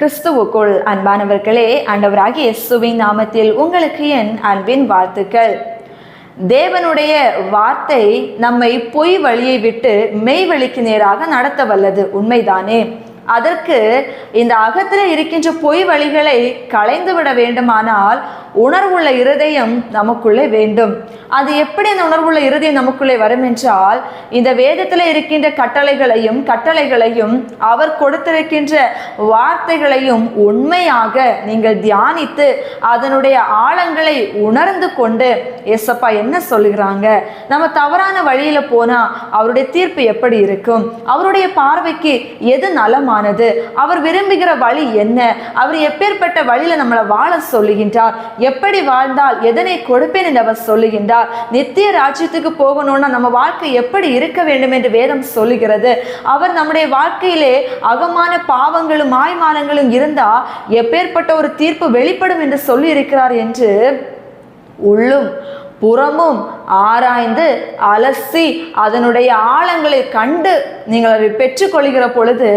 கிறிஸ்துவுக்குள் அன்பானவர்களே ஆண்டவராகிய இயேசுவின் நாமத்தில் உங்களுக்கு என் அன்பின் வாழ்த்துக்கள். தேவனுடைய வார்த்தை நம்மை பொய் வழியை விட்டு மெய் வழிக்கு நேராக நடத்த வல்லது உண்மைதானே. அதற்கு இந்த அகத்தில் இருக்கின்ற பொய் வழிகளை களைந்து விட வேண்டுமானால் உணர்வுள்ள இருதயம் நமக்குள்ளே வேண்டும். அது எப்படி அந்த உணர்வுள்ள இருதயம் நமக்குள்ளே வரும் என்றால் இந்த வேதத்தில் இருக்கின்ற கட்டளைகளையும் கட்டளைகளையும் அவர் கொடுத்திருக்கின்ற வார்த்தைகளையும் உண்மையாக நீங்கள் தியானித்து அதனுடைய ஆழங்களை உணர்ந்து கொண்டு எஸ்அப்பா என்ன சொல்லுகிறாங்க? நம்ம தவறான வழியில் போனால் அவருடைய தீர்ப்பு எப்படி இருக்கும்? அவருடைய பார்வைக்கு எது நலமானது? அவர் விரும்புகிற வழி என்ன? அவர் எப்பேற்பட்ட வழியில் நம்மளை வாழ சொல்லுகின்றார்? எப்படி வாழ்ந்தால் எதனை கொடுப்பேன் என்று அவர் சொல்லுகின்றார். நித்திய ராஜ்யத்துக்கு போகணும்னா நம்ம வாழ்க்கை எப்படி இருக்க வேண்டும் என்று வேதம் சொல்லுகிறது. அவர் நம்முடைய வாழ்க்கையிலே அகமான பாவங்களும் மாய்மானங்களும் இருந்தா எப்பேற்பட்ட ஒரு தீர்ப்பு வெளிப்படும் என்று சொல்லி இருக்கிறார் என்று உள்ளும் புறமும் ஆராய்ந்து அலசி அதனுடைய ஆழங்களை கண்டு நீங்கள் அதை பெற்றுக்கொள்கிற பொழுது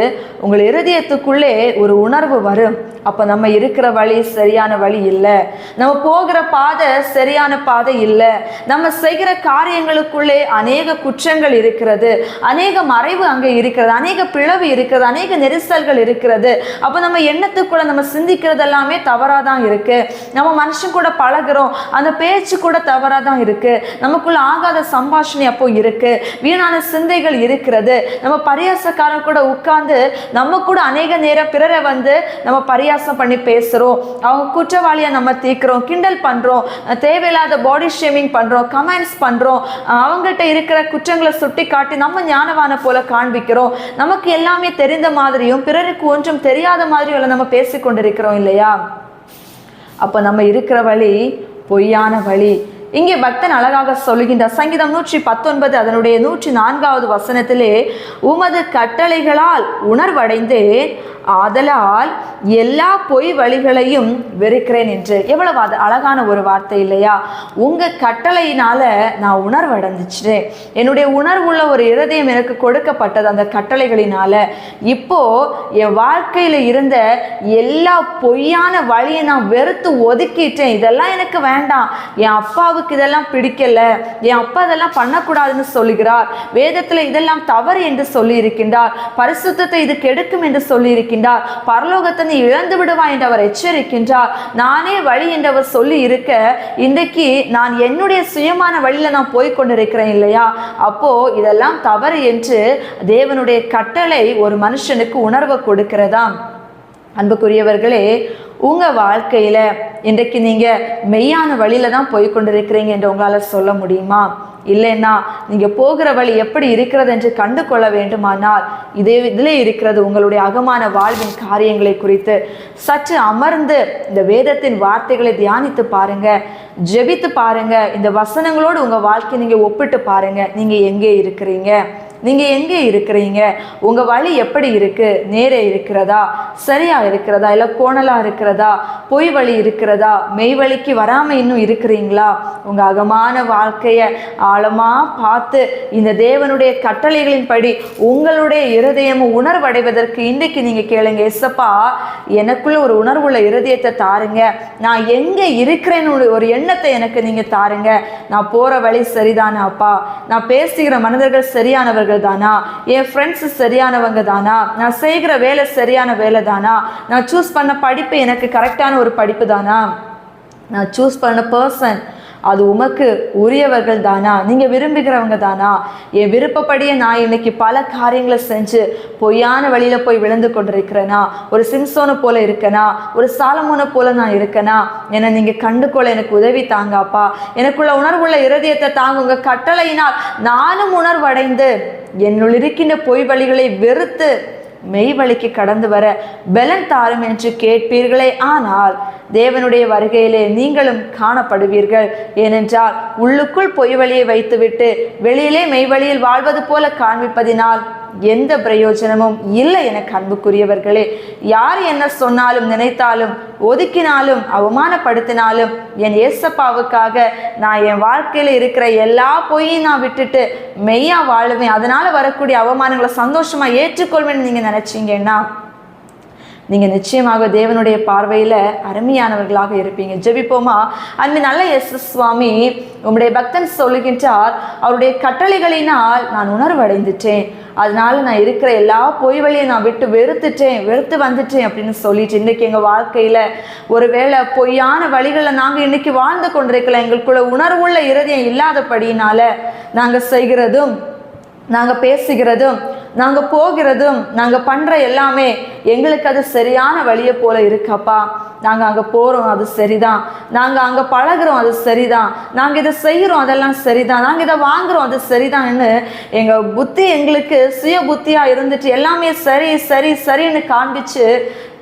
உங்கள் இருதயத்துக்குள்ளே ஒரு உணர்வு வரும். அப்போ நம்ம இருக்கிற வழி சரியான வழி இல்லை. நம்ம போகிற பாதை சரியான பாதை இல்லை. நம்ம செய்கிற காரியங்களுக்குள்ளே அநேக குற்றங்கள் இருக்கிறது. அநேக மறைவு அங்கே இருக்கிறது. அநேக பிளவு இருக்கிறது. அநேக நெரிசல்கள் இருக்கிறது. அப்போ நம்ம எண்ணத்துக்குள்ள நம்ம சிந்திக்கிறது எல்லாமே தவறாக தான் இருக்குது நம்ம மனுஷன் கூட பழகுறோம். அந்த பேச்சு கூட தவறாக தான் இருக்குது நமக்குள்ள ஆகாத சம்பாஷணை அப்போ இருக்கு. வீணான சிந்தைகள் இருக்கிறது. நம்ம பரியாசக்காரன் கூட உட்கார்ந்து நம்ம கூட அநேக நேரம் பிறரை வந்து நம்ம பரியாசம் பண்ணி பேசுறோம். அவங்க குற்றவாளியை நம்ம தீர்க்கிறோம் கிண்டல் பண்றோம் தேவையில்லாத பாடி ஷேமிங் பண்றோம் கமெண்ட்ஸ் பண்றோம். அவங்ககிட்ட இருக்கிற குற்றங்களை சுட்டி காட்டி நம்ம ஞானவான போல காண்பிக்கிறோம். நமக்கு எல்லாமே தெரிந்த மாதிரியும் பிறருக்கு ஒன்றும் தெரியாத மாதிரியும் நம்ம பேசிக்கொண்டிருக்கிறோம் இல்லையா? அப்போ நம்ம இருக்கிற வழி பொய்யான வழி. இங்கே பக்தன் அழகாக சொல்லுகின்ற சங்கீதம் நூற்றி பத்தொன்பது அதனுடைய நூற்றி நான்காவது வசனத்திலே உமது கட்டளைகளால் உணர்வடைந்தேன் ஆதலால் எல்லா பொய் வழிகளையும் வெறுக்கிறேன் என்று. எவ்வளவு அது அழகான ஒரு வார்த்தை இல்லையா? உங்கள் கட்டளையினால நான் உணர்வடைஞ்சிச்சிட்டேன் என்னுடைய உணர்வுள்ள ஒரு இருதயம் எனக்கு கொடுக்கப்பட்டது அந்த கட்டளைகளினால. இப்போ என் வாழ்க்கையில் இருந்த எல்லா பொய்யான வழியை நான் வெறுத்து ஒதுக்கிட்டேன். இதெல்லாம் எனக்கு வேண்டாம். என் அப்பாவுக்கு இதெல்லாம் பிடிக்கல. என் அப்பா இதெல்லாம் பண்ணக்கூடாதுன்னு சொல்லுகிறார். வேதத்தில் இதெல்லாம் தவறு என்று சொல்லி இருக்கின்றார் பரிசுத்தத்தை இது கெடுக்கும் என்று சொல்லி இருக்கின்றார் பரலோகத்தை இழந்து விடுவாய் என்று அவர் எச்சரிக்கின்றார். நானே வழி என்று அவர் சொல்லி இருக்க இன்றைக்கு நான் என்னுடைய சுயமான வழியில நான் போய் கொண்டிருக்கிறேன் இல்லையா? அப்போ இதெல்லாம் தவறு என்று தேவனுடைய கட்டளை ஒரு மனுஷனுக்கு உணர்வை கொடுக்கிறதாம். அன்புக்குரியவர்களே உங்கள் வாழ்க்கையில் இன்றைக்கு நீங்கள் மெய்யான வழியில தான் போய் கொண்டிருக்கிறீங்க என்று உங்களால் சொல்ல முடியுமா? இல்லைன்னா நீங்கள் போகிற வழி எப்படி இருக்கிறது என்று கண்டு கொள்ள வேண்டுமானால் இதே இதிலே இருக்கிறது உங்களுடைய அகமான வாழ்வின் காரியங்களை குறித்து. சற்று அமர்ந்து இந்த வேதத்தின் வார்த்தைகளை தியானித்து பாருங்க. ஜெபித்து பாருங்க. இந்த வசனங்களோடு உங்கள் வாழ்க்கையை நீங்கள் ஒப்பிட்டு பாருங்க. நீங்கள் எங்கே இருக்கிறீங்க? நீங்க எங்கே இருக்கிறீங்க? உங்க வழி எப்படி இருக்கு? நேரே இருக்கிறதா? சரியா இருக்கிறதா? இல்லை கோணலா இருக்கிறதா? பொய் வழி இருக்கிறதா? மெய் வழிக்கு வராம இன்னும் இருக்கிறீங்களா? உங்க அகமான வாழ்க்கைய ஆழமா பார்த்து இந்த தேவனுடைய கட்டளைகளின்படி உங்களுடைய இருதயமும் உணர்வடைவதற்கு இன்றைக்கு நீங்க கேளுங்க எஸ்ஸப்பா எனக்குள்ள ஒரு உணர்வுள்ள இருதயத்தை தாருங்க. நான் எங்க இருக்கிறேன்னு ஒரு எண்ணத்தை எனக்கு நீங்க தாருங்க. நான் போற வழி சரிதானா அப்பா. நான் பேசுகிற மனிதர்கள் சரியானவர்கள் தானா என் ஃப்ரெண்ட்ஸ் சரியானவங்க தானா நான் செய்கிற வேலை சரியான வேலை தானா நான் சூஸ் பண்ண படிப்பு எனக்கு கரெக்டான ஒரு படிப்பு தானா நான் சூஸ் பண்ண பர்சன் அது உமக்கு உரியவர்கள் தானா நீங்கள் விரும்புகிறவங்க தானா என் விருப்பப்படியே நான் இன்னைக்கு பல காரியங்களை செஞ்சு பொய்யான வழியில் போய் விழுந்து கொண்டிருக்கிறேனா? ஒரு சிம்சோனை போல இருக்கேனா? ஒரு சாலமோனை போல நான் இருக்கனா? என்னை நீங்கள் கண்டுகொள்ள எனக்கு உதவி தாங்கப்பா. எனக்குள்ள உணர்வுள்ள இருதயத்தை தாங்க கட்டளையினால் நானும் உணர்வடைந்து என்னுள் இருக்கின்ற பொய் வழிகளை வெறுத்து மெய் வழிக்கு கடந்து வர பலன் தாரும் என்று கேட்பீர்களே. ஆனால் தேவனுடைய வருகையிலே நீங்களும் காணப்படுவீர்கள். ஏனென்றால் உள்ளுக்குள் பொய் வழியை வைத்துவிட்டு வெளியிலே மெய் வழியில் வாழ்வது போல காண்பிப்பதினால் எந்த பிரயோஜனமும் இல்லை எனக்கு அன்புக்குரியவர்களே யார் என்ன சொன்னாலும் நினைத்தாலும் ஒதுக்கினாலும் அவமானப்படுத்தினாலும் என் ஏசப்பாவுக்காக நான் என் வாழ்க்கையில் இருக்கிற எல்லா பொய்யும் நான் விட்டுட்டு மெய்யா வாழுவேன். அதனால் வரக்கூடிய அவமானங்களை சந்தோஷமாக ஏற்றுக்கொள்வேன்னு நீங்கள் நினச்சிங்கன்னா நீங்கள் நிச்சயமாக தேவனுடைய பார்வையில் அருமையானவர்களாக இருப்பீங்க. ஜெபிப்போமா? அன்பு நல்ல எஸ் சுவாமி உம்முடைய பக்தன் சொல்லுகின்றார் அவருடைய கட்டளைகளினால் நான் உணர்வடைந்துட்டேன். அதனால நான் இருக்கிற எல்லா பொய் வழியை நான் விட்டு வெறுத்துட்டேன் வெறுத்து வந்துட்டேன் அப்படின்னு சொல்லிட்டு இன்னைக்கு எங்கள் வாழ்க்கையில் ஒருவேளை பொய்யான வழிகளில் நாங்கள் இன்னைக்கு வாழ்ந்து கொண்டிருக்கலாம் எங்களுக்குள்ள உணர்வுள்ள இருதயம் இல்லாதபடியினால நாங்கள் செய்கிறதும் நாங்கள் பேசுகிறதும் நாங்கள் போகிறதும் நாங்கள் பண்ணுற எல்லாமே எங்களுக்கு அது சரியான வழியை போல இருக்கப்பா நாங்கள் அங்கே போகிறோம் அது சரிதான். நாங்கள் அங்கே பழகுறோம் அது சரிதான். நாங்கள் இதை செய்கிறோம் அதெல்லாம் சரிதான். நாங்கள் இதை வாங்குறோம் அது சரிதான்னு எங்கள் புத்தி எங்களுக்கு சுய புத்தியாக இருந்துட்டு எல்லாமே சரி சரி சரின்னு காண்பிச்சு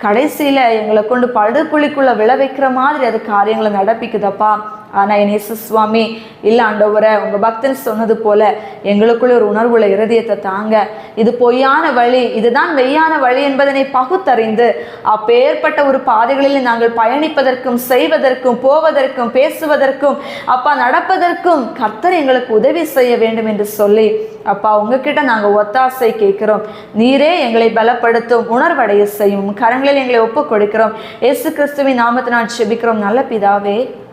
கடைசியில் எங்களை கொண்டு படுகுழிக்குள்ளே விளை வைக்கிற மாதிரி அது காரியங்களை நடப்பிக்குதப்பா. ஆனால் என் இயேசு சுவாமி இல்லை ஆண்டவரை உங்கள் பக்தன் சொன்னது போல எங்களுக்குள்ள ஒரு உணர்வுள்ள இருதயத்தை தாங்க. இது பொய்யான வழி இதுதான் மெய்யான வழி என்பதனை பகுத்தறிந்து அப்பேற்பட்ட ஒரு பாதைகளில் நாங்கள் பயணிப்பதற்கும் செய்வதற்கும் போவதற்கும் பேசுவதற்கும் அப்பா நடப்பதற்கும் கர்த்தர் எங்களுக்கு உதவி செய்ய வேண்டும் என்று சொல்லி அப்பா உங்ககிட்ட நாங்கள் ஒத்தாசை கேட்கிறோம். நீரே எங்களை பலப்படுத்தும் உணர்வடைய செய்யும். கரங்களில் எங்களை ஒப்புக் கொடுக்கிறோம் இயேசு கிறிஸ்துவின் நாமத்தை நான் செபிக்கிறோம். நல்ல பிதாவே